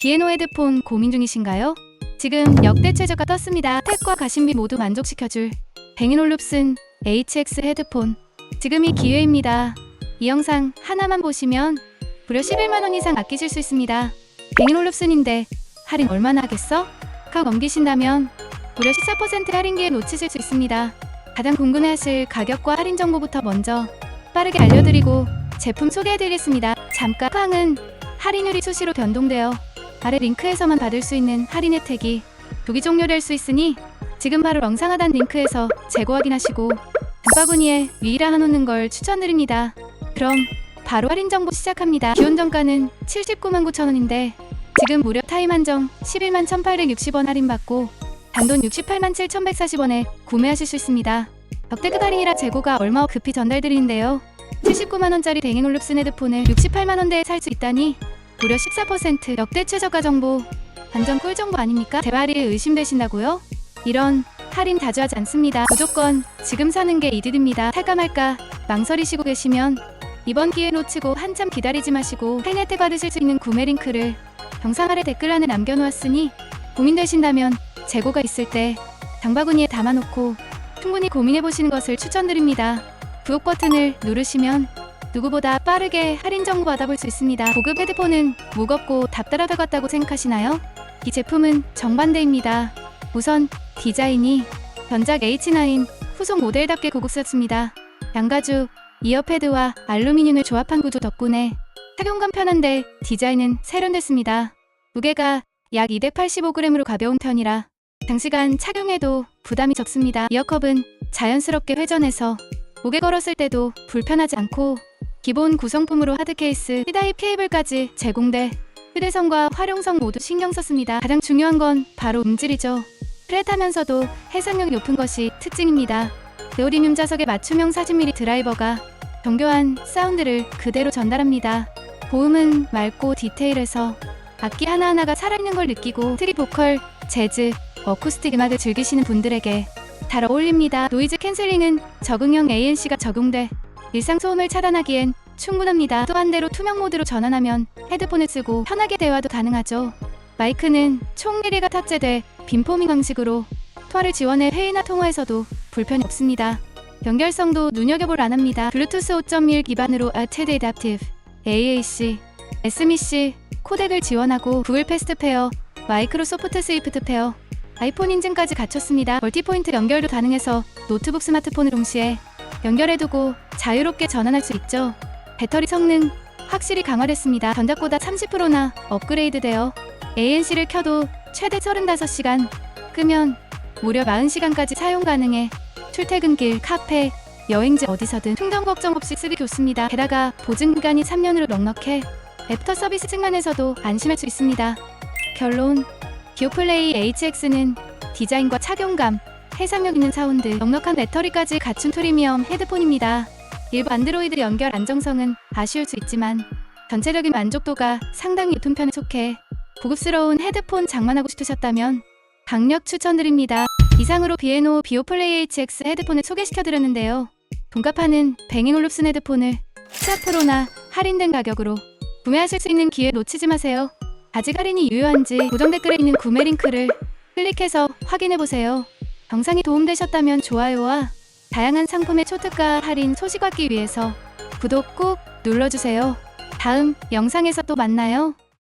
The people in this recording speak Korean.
비에노 헤드폰 고민 중이신가요? 지금 역대 최저가 떴습니다. 택과 가심비 모두 만족시켜줄 뱅인올룹슨 HX 헤드폰. 지금이 기회입니다. 이 영상 하나만 보시면 무려 11만원 이상 아끼실 수 있습니다. 뱅인올룹슨인데 할인 얼마나 하겠어? 각 넘기신다면 무려 14% 할인 기회 놓치실 수 있습니다. 가장 궁금해하실 가격과 할인 정보부터 먼저 빠르게 알려드리고 제품 소개해드리겠습니다. 잠깐 항은 할인율이 수시로 변동되어 아래 링크에서만 받을 수 있는 할인 혜택이 두기 종료될 수 있으니 지금 바로 영상 하단 링크에서 재고 확인하시고 등바구니에 위라 해놓는 걸 추천드립니다. 그럼 바로 할인 정보 시작합니다. 기본 정가는 79만 9천 원인데 지금 무려 타임 한정 11만 1,860원 할인받고 단돈 68만 7,140원에 구매하실 수 있습니다. 역대급 할인이라 재고가 얼마 급히 전달드리는데요. 79만 원짜리 뱅앤올룹슨 헤드폰을 68만 원대에 살 수 있다니 무려 14% 역대 최저가 정보 완전 꿀 정보 아닙니까? 재발이 의심되신다고요? 이런 할인 자주 하지 않습니다. 무조건 지금 사는 게 이득입니다. 살까 말까 망설이시고 계시면 이번 기회 놓치고 한참 기다리지 마시고 할인 혜택 받으실 수 있는 구매 링크를 영상 아래 댓글란에 남겨놓았으니 고민되신다면 재고가 있을 때 장바구니에 담아놓고 충분히 고민해보시는 것을 추천드립니다. 구독 버튼을 누르시면 누구보다 빠르게 할인 정보 받아볼 수 있습니다. 고급 헤드폰은 무겁고 답답할 것 같다고 생각하시나요? 이 제품은 정반대입니다. 우선 디자인이 전작 H9 후속 모델답게 고급스럽습니다. 양가죽, 이어패드와 알루미늄을 조합한 구조 덕분에 착용감 편한데 디자인은 세련됐습니다. 무게가 약 285g으로 가벼운 편이라 장시간 착용해도 부담이 적습니다. 이어컵은 자연스럽게 회전해서 목에 걸었을 때도 불편하지 않고 기본 구성품으로 하드 케이스, C타입 케이블까지 제공돼 휴대성과 활용성 모두 신경 썼습니다. 가장 중요한 건 바로 음질이죠. 플랫하면서도 해상력이 높은 것이 특징입니다. 네오리뮴 자석의 맞춤형 40mm 드라이버가 정교한 사운드를 그대로 전달합니다. 고음은 맑고 디테일해서 악기 하나하나가 살아있는 걸 느끼고 트리 보컬, 재즈, 어쿠스틱 음악을 즐기시는 분들에게 잘 어울립니다. 노이즈 캔슬링은 적응형 ANC가 적용돼 일상 소음을 차단하기엔 충분합니다. 또 한 대로 투명 모드로 전환하면 헤드폰을 쓰고 편하게 대화도 가능하죠. 마이크는 총 1위가 탑재돼 빔포밍 방식으로 통화를 지원해 회의나 통화에서도 불편이 없습니다. 연결성도 눈여겨볼 안합니다. 블루투스 5.1 기반으로 Alted Adaptive, AAC, SMC, 코덱을 지원하고 구글 패스트 페어, 마이크로소프트 스위프트 페어, 아이폰 인증까지 갖췄습니다. 멀티포인트 연결도 가능해서 노트북 스마트폰을 동시에 연결해두고 자유롭게 전환할 수 있죠. 배터리 성능 확실히 강화됐습니다. 전작보다 30%나 업그레이드 되어 ANC를 켜도 최대 35시간, 끄면 무려 40시간까지 사용 가능해 출퇴근길, 카페, 여행지 어디서든 충전 걱정 없이 쓰기 좋습니다. 게다가 보증 기간이 3년으로 넉넉해 애프터 서비스 측면에서도 안심할 수 있습니다. 결론 기어플레이 HX는 디자인과 착용감, 해상력 있는 사운드, 넉넉한 배터리까지 갖춘 프리미엄 헤드폰입니다. 일부 안드로이드 연결 안정성은 아쉬울 수 있지만 전체적인 만족도가 상당히 높은 편에 속해 고급스러운 헤드폰 장만하고 싶으셨다면 강력 추천드립니다. 이상으로 비에노 비오플레이 HX 헤드폰을 소개시켜드렸는데요. 돈값하는 뱅잉올룹슨 헤드폰을 14%나 할인된 가격으로 구매하실 수 있는 기회 놓치지 마세요. 아직 할인이 유효한지 고정 댓글에 있는 구매 링크를 클릭해서 확인해보세요. 영상이 도움되셨다면 좋아요와 다양한 상품의 초특가 할인 소식 받기 위해서 구독 꼭 눌러주세요. 다음 영상에서 또 만나요.